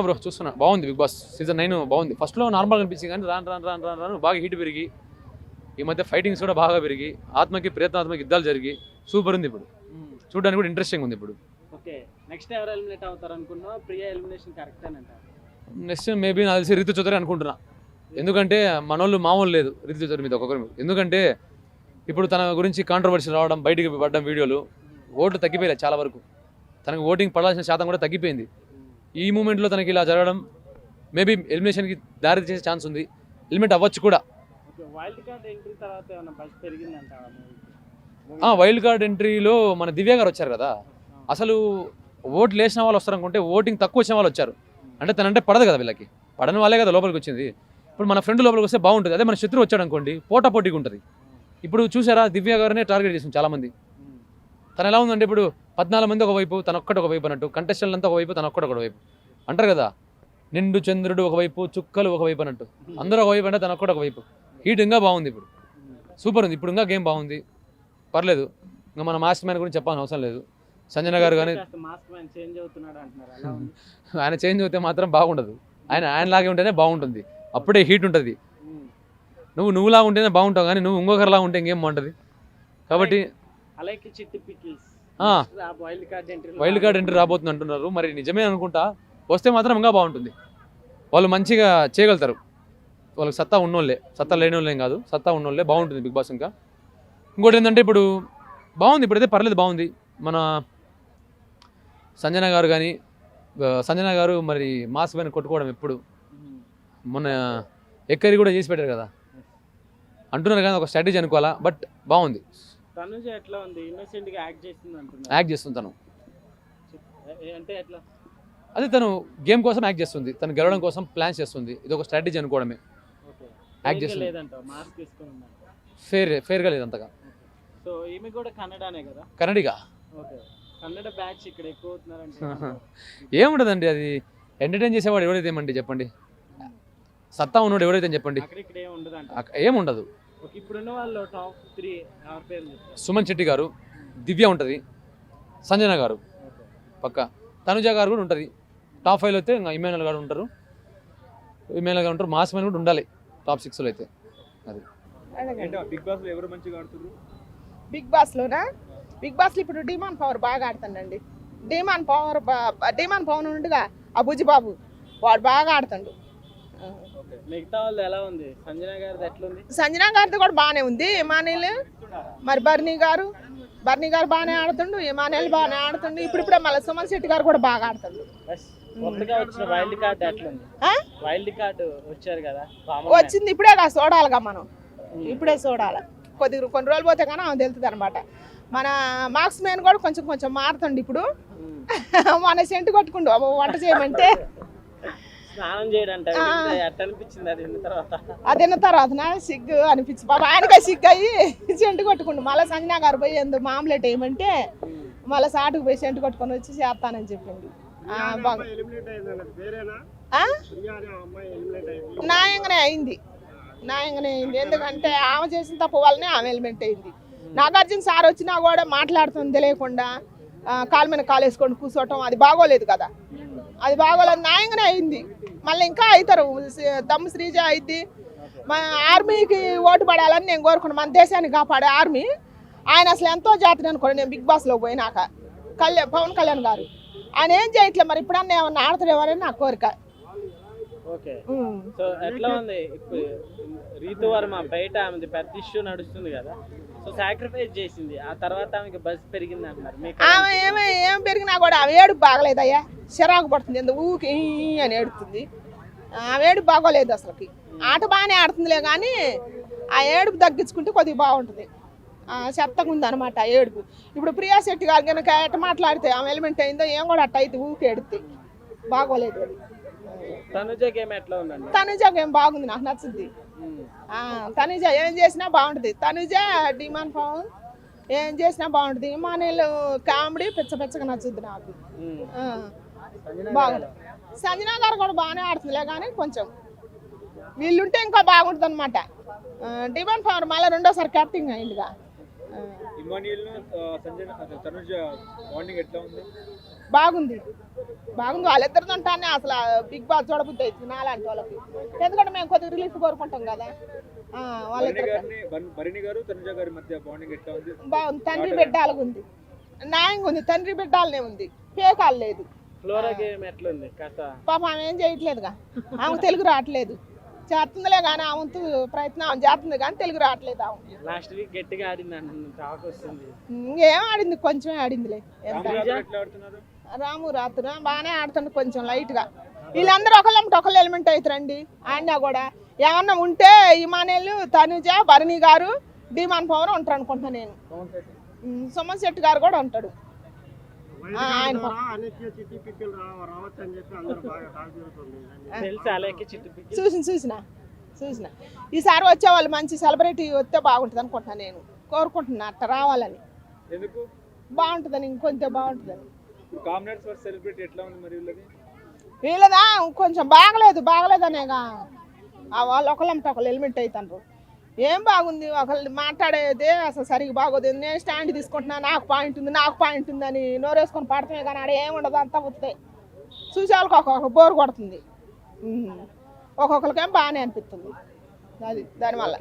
Bro చూస్తున్నా. బాగుంది big boss. Season nine బాగుంది. ఫస్ట్లో నార్మల్ అనిపించింది కానీ రాను రాను రాను రాను రాను బాగా హీట్ పెరిగి ఈ మధ్య ఫైటింగ్స్ కూడా బాగా పెరిగి ఆత్మకి ప్రయత్నాత్మక యుద్ధాలు జరిగి సూపర్ ఉంది ఇప్పుడు. చూడడానికి కూడా ఇంట్రెస్టింగ్ ఉంది ఇప్పుడు. ఓకే నెక్స్ట్ ఎవరు ఎలిమినేట్ అవుతారు అనుకున్నా ప్రియా ఎలిమినేషన్ కరెక్ట్ అని అంటారు? నెక్స్ట్ మేబీ నాకు తెలిసి రితు చౌదరి అనుకుంటున్నా. ఎందుకంటే మనోళ్ళు మామూలు లేదు రితు చౌదరి మీద ఒక్కొక్కరి మీద. ఎందుకంటే ఇప్పుడు తన గురించి కాంట్రవర్సీ రావడం బయటికి పడ్డం వీడియోలు ఓట్లు తగ్గిపోయాయి చాలా వరకు. తనకు ఓటింగ్ పడాల్సిన శాతం కూడా తగ్గిపోయింది. ఈ మూమెంట్లో తనకి ఇలా జరగడం మేబీ ఎలిమినేషన్కి దారి చేసే ఛాన్స్ ఉంది. ఎలిమినేట్ అవ్వచ్చు కూడా. వైల్డ్ కార్డ్ ఎంట్రీలో మన దివ్య గారు వచ్చారు కదా. అసలు ఓట్లు వేసిన వాళ్ళు వస్తారు అనుకుంటే ఓటింగ్ తక్కువ వచ్చిన వాళ్ళు వచ్చారు. అంటే తనంటే పడదు కదా వీళ్ళకి. పడని వాళ్ళే కదా లోపలికి వచ్చింది. ఇప్పుడు మన ఫ్రెండ్ లోపలికి వస్తే బాగుంటుంది. అదే మన శత్రువు వచ్చాడు అనుకోండి పోటా పోటీగా ఉంటుంది. ఇప్పుడు చూసారా దివ్య గారినే టార్గెట్ చేసింది చాలా మంది తను ఎలా ఉందంటే ఇప్పుడు పద్నాలుగు మంది ఒకవైపు తన ఒక్కటి ఒకవైపు అన్నట్టు కంటెస్టెంట్ అంతా ఒకవైపు తన ఒక్కటి ఒకవైపు అంటారు కదా నిండు చంద్రుడు ఒకవైపు చుక్కలు ఒకవైపు అన్నట్టు. అందరూ ఒకవైపు అంటే తన ఒక్కటి ఒకవైపు హీట్ ఇంకా బాగుంది ఇప్పుడు. సూపర్ ఉంది. ఇప్పుడు ఇంకా గేమ్ బాగుంది. పర్లేదు. ఇంకా మన మాస్టర్ మ్యాన్ గురించి చెప్పాల్సిన అవసరం లేదు. సంజన గారు కానీ ఆయన చేంజ్ అవుతే మాత్రం బాగుండదు. ఆయన ఆయనలాగే ఉంటేనే బాగుంటుంది. అప్పుడే హీట్ ఉంటుంది. నువ్వు నువ్వులా ఉంటేనే బాగుంటావు కానీ నువ్వు ఇంకొకరిలా ఉంటే ఇంకేం బాగుంటుంది? కాబట్టి అలాగే చిట్టి పికిల్స్. ఆ, wild card entry wild card entry రాబోతుంది. అంటున్నారు. మరి నిజమే అనుకుంటా వస్తే మాత్రం ఇంకా బాగుంటుంది. వాళ్ళు మంచిగా చేయగలుగుతారు. వాళ్ళకి సత్తా ఉన్నోళ్ళే సత్తా లేని వాళ్ళేం కాదు సత్తా ఉన్నోళ్ళే బాగుంటుంది బిగ్ బాస్ ఇంకా. ఇంకోటి ఏంటంటే ఇప్పుడు బాగుంది ఇప్పుడైతే పర్లేదు బాగుంది. మన సంజన గారు కానీ సంజన గారు మరి మాస్ పైన కొట్టుకోవడం ఎప్పుడు? మొన్న ఎక్కరి కూడా చేసి పెట్టారు కదా. అంటున్నారు కానీ ఒక స్ట్రాటజీ అనుకోవాలా? బట్ బాగుంది. తనుజ ఎట్లా ఉంది? ఇన్నోసెంట్గా యాక్ట్ చేస్తుంది అంటున్నారు. యాక్ట్ చేస్తుంది తను. అంటే ఎట్లా? అదే తను గేమ్ కోసం యాక్ట్ చేస్తుంది. తను గెలవడం కోసం ప్లాన్స్ చేస్తుంది. ఇది ఒక స్ట్రాటజీ అనుకోవడమే. Act చేస్తుంది. ఫేర్ ఫేర్గా లేదు అంతగా సో ఈమె కూడా కన్నడానే కదా? కన్నడిగా? ఓకే. కన్నడ బ్యాచ్ ఇక్కడ ఎక్కువ అవుతున్నారంటే. ఏముండదండి అది? ఎంటర్టైన్ చేసేవాడు ఎవరైతే ఏమండి చెప్పండి? సత్తా ఉన్నవాడు ఎవరైతే చెప్పండి? ఏముండదు. ఇప్పుడున్న వాళ్ళు టాప్ త్రీ ఎవరి పేరు చెప్తారు సుమన్ శెట్టి గారు దివ్య ఉంటుంది సంజన గారు పక్క. తనుజ గారు కూడా ఉంటుంది. టాప్ ఫైవ్లో అయితే ఇంకా ఇమానుయల్ గారు ఉంటారు. ఇమానుయల్ గారు ఉంటారు మాస్ మ్యాన్ కూడా ఉండాలి టాప్ సిక్స్లో అయితే. అది. బిగ్ బాస్లో ఎవరు మంచిగా ఆడుతున్నారు బిగ్ బాస్ లోనా? బిగ్ బాస్లో ఇప్పుడు డిమాండ్ పవర్ బాగా ఆడుతుండండి. డిమాండ్ పవర్ డిమాండ్ పవర్ ఉండగా ఆ బుజ్జిబాబు. వాడు బాగా ఆడుతుండు. మిగతా వాళ్ళు ఎలా ఉంది? సంజన గారిది ఎట్లుంది? సంజనా గారిది కూడా బాగానే ఉంది. ఇమానేల్ మరి బర్నీ గారు? బర్నీ గారు బాగానే ఆడుతుండు ఇమానేల్ బాగానే ఆడుతుండు. ఇప్పుడు ఇప్పుడే మళ్ళీ సుమన్ శెట్టి గారు కూడా బాగా ఆడుతుండు. వచ్చిన వైల్డ్ కార్డ్ ఎట్లుంది? వైల్డ్ కార్డ్ వచ్చారు కదా. వచ్చింది ఇప్పుడే కాదు చూడాలిగా మనం. ఇప్పుడే చూడాలి కొద్ది కొన్ని రోజులు పోతే కానీ ఆమె తెలుస్తుంది అనమాట. మన మార్క్స్ మ్యాన్ కూడా కొంచెం కొంచెం మారుతుండు ఇప్పుడు. మన సెంటు కొట్టుకుండు. వంట చేయమంటే. స్నానం చేయడంట అనిపించింది అది విన్న తర్వాత. అది తిన్న తర్వాత నా సిగ్గు అనిపించి బాబా ఆయనకే సిగ్గు అయ్యి సెంటు కొట్టుకుండు. మళ్ళీ సంజనా గారు పోయి ఎందుకు మామూలెట్ వేయమంటే మళ్ళీ సాటుకు పోయి సెంటు కొట్టుకొని వచ్చి చేస్తానని చెప్పింది ఆ, బాగు- ఎలిమినేట్ అయింది ఎలిమినేట్ అయింది. న్యాయంగానే అయింది. న్యాయంగానే అయింది. ఎందుకంటే ఆమె చేసిన తప్పు వల్లనే ఆమె ఎలిమెంట్ అయింది. నాగార్జున సార్ వచ్చినా కూడా మాట్లాడుతుంది తెలియకుండా ఆ, కాలు మీద కాలు వేసుకొని కూర్చోవటం అది బాగోలేదు కదా. అది బాగోలేదు న్యాయంగానే అయింది. మళ్ళీ ఇంకా అవుతారు. దమ్ము శ్రీజ అయింది మా ఆర్మీకి ఓటు పడాలని నేను కోరుకున్నాను మన దేశాన్ని కాపాడే ఆర్మీ. ఆయన అసలు ఎంతో జాతర అనుకోండి. నేను బిగ్ బాస్లో పోయినాక. కళ్యాణ్ పవన్ కళ్యాణ్ గారు. ఆయన ఏం చేయట్లేదు మరి? ఇప్పుడన్నా ఏమన్నా ఆడతాడేమోనని నా కోరిక. ఓకే. సో ఎట్లా ఉంది? రీతు వర్మ బయట ఆమెది పెద్ద ఇష్యూ నడుస్తుంది కదా. సో సాక్రిఫైస్ చేసింది. ఆ తర్వాత ఆమెకి బస్ పెరిగింది అంటున్నారు. మీకు ఆమె ఏమి ఏం పెరిగినా కూడా ఆమె ఏడుపు బాగలేదయ్యా. చిరాకు పడుతుంది. ఎందుకు? ఊకి అని ఏడుతుంది. ఆమె ఏడుపు బాగోలేదు అసలుకి. ఆట బాగానే ఆడుతుందిలే కానీ ఆ ఏడుపు తగ్గించుకుంటే కొద్దిగా బాగుంటుంది. ఆ, చెత్తగా అనమాట ఏడుపు. ఇప్పుడు ప్రియా శెట్టి గారు కనుక ఎట్ట మాట్లాడితే ఆమె ఎలిమెంట్ అయిందో ఏం కూడా అట్ట అయితే ఊకి ఎడుతుంది బాగోలేదు అది. తనుజ గేమ్ ఎట్లా ఉందండి? తనుజ ఏం బాగుంది నాకు నచ్చుద్ది. ఆ, తనుజ ఏం చేసినా బాగుంటుంది. తనుజ డిమాండ్ ఫామ్ ఏం చేసినా బాగుంటుంది. మా నీళ్ళు కామెడీ పిచ్చ పిచ్చగా నచ్చుద్ది నాకు. బాగుంటుంది బాగుంది. సంజనా గారు కూడా బాగానే ఆడుతుందిలే కానీ కొంచెం. వీళ్ళుంటే ఇంకా బాగుంటుంది అనమాట డిమాండ్ ఫామ్ మళ్ళీ రెండోసారి క్యాప్టింగ్ అయిందిగా. ఇమానియల్ సంజయ్ తనుజ బాండింగ్ ఎట్లా ఉంది? బాగుంది. బాగుంది. వాళ్ళిద్దరితో ఉంటానే అసలు బిగ్ బాస్ చూడబుద్ధి అవుతుంది నాలాంటి వాళ్ళకి. ఎందుకంటే మేము కొద్దిగా రిలీఫ్ కోరుకుంటాం కదా. భరణి గారు తనుజ గారి మధ్య బాండింగ్ ఎట్లా ఉంది? బాగుంది తండ్రి బిడ్డాలకు ఉంది. న్యాయంగా ఉంది. తండ్రి బిడ్డాలనే ఉంది. పేకాలు లేదు పాప ఆమె ఏం చేయట్లేదుగా. ఆమె తెలుగు రావట్లేదు. చేస్తుందిలే కానీ ఆమె వంతు ప్రయత్నం ఆమె చేస్తుంది కానీ తెలుగు రావట్లేదు ఆమె. లాస్ట్ వీక్ గట్టిగా ఆడింది అంటున్నాను టాక్ వస్తుంది. ఇంకేం ఆడింది? కొంచెమే ఆడిందిలే. రామ్ రాత్ర బాగానే ఆడుతుండు కొంచెం లైట్గా. వీళ్ళందరూ ఒకళ్ళంటే ఒకళ్ళు ఎలిమెంట్ అవుతారండి ఆడినా కూడా. ఏమన్నా ఉంటే ఇమానేలు తనుజ భరణి గారు డిమాన్ పవర్ ఉంటారు అనుకుంటున్నా నేను ఉమ్, సుమన్ శెట్టి గారు కూడా ఉంటాడు. ఆయన చూసిన చూసిన చూసిన. ఈసారి వచ్చే వాళ్ళు మంచి సెలబ్రిటీ వస్తే బాగుంటుంది అనుకుంటున్నా నేను. కోరుకుంటున్నా అట్ట రావాలని. ఎందుకు? బాగుంటుందని ఇంకొంచెం బాగుంటుందని. వీళ్ళది? కొంచెం బాగలేదు బాగలేదనేగా. ఆ వాళ్ళు ఒకళ్ళంటే ఒకళ్ళు ఎలిమెంట్ అవుతారు ఏం బాగుంది? ఒకళ్ళు మాట్లాడేదే అసలు సరిగ్గా బాగోదు. నేను స్టాండ్ తీసుకుంటున్నా నాకు పాయింట్ ఉంది నాకు పాయింట్ ఉంది అని నోరేసుకొని పడతామే కానీ ఆడ ఏముండదు ఉండదు అంతా వస్తాయి చూసే వాళ్ళకి ఒక్కొక్క బోర్ కొడుతుంది. ఒక్కొక్కరికేం బాగానే అనిపిస్తుంది. అది దానివల్ల.